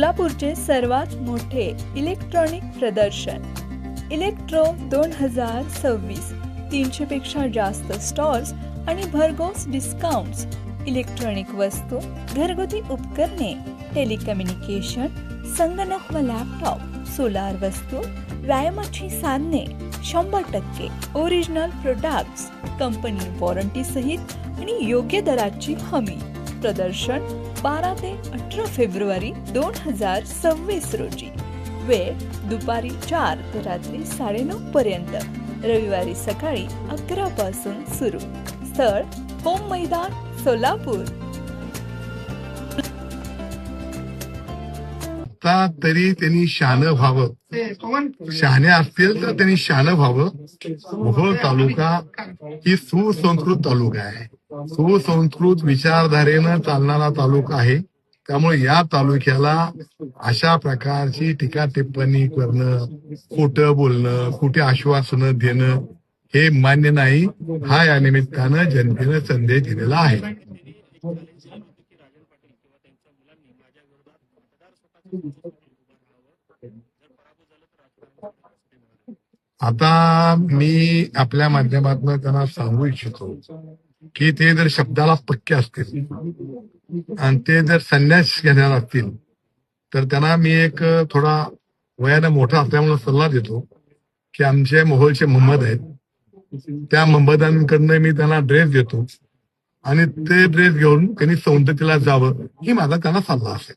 कोल्हापूरचे सर्वात मोठे इलेक्ट्रॉनिक प्रदर्शन. इलेक्ट्रो दोन हजार सव्वीस तीनशे पेक्षा जास्त स्टॉल्स आणि भरघोस डिस्काउंट्स इलेक्ट्रॉनिक वस्तू घरगुती उपकरणे टेलिकम्युनिकेशन संगणक व लॅपटॉप सोलार वस्तू व्यायामाची साधने शंभर टक्के ओरिजिनल प्रोडक्ट्स कंपनी वॉरंटी सहित आणि योग्य दराची हमी. प्रदर्शन बारा ते अठरा फेब्रुवारी दोन हजार सव्वीस रोजी. वेळ दुपारी चार ते रात्री साडेनऊ पर्यंत. रविवारी सकाळी अकरा पासून सुरू. स्थळ होम मैदान सोलापूर. आता तरी त्यांनी शान व्हावं. शहाण्या असतील तर त्यांनी शान व्हावं. मोहोळ तालुका ही सुसंस्कृत तालुका आहे. सुसंस्कृत विचारधारेनं चालणारा तालुका आहे. त्यामुळे या तालुक्याला अशा प्रकारची टीका टिप्पणी करणं खोटं बोलणं कुठे आश्वासनं देणं हे मान्य नाही. हा या निमित्तानं जनतेनं संदेश दिलेला आहे. आता मी आपल्या माध्यमातून त्यांना सांगू इच्छितो. की ते जर शब्दाला पक्के असतील आणि ते जर संन्यास घेणार असतील तर त्यांना मी एक थोडा वयानं मोठा असल्यामुळे सल्ला देतो की आमचे मोहोलचे मोहम्मद आहेत. त्या मोहम्मदांकडनं मी त्यांना ड्रेस देतो आणि ते ड्रेस घेऊन त्यांनी सौंदर्याला जावं ही माझा त्यांना सल्ला असेल.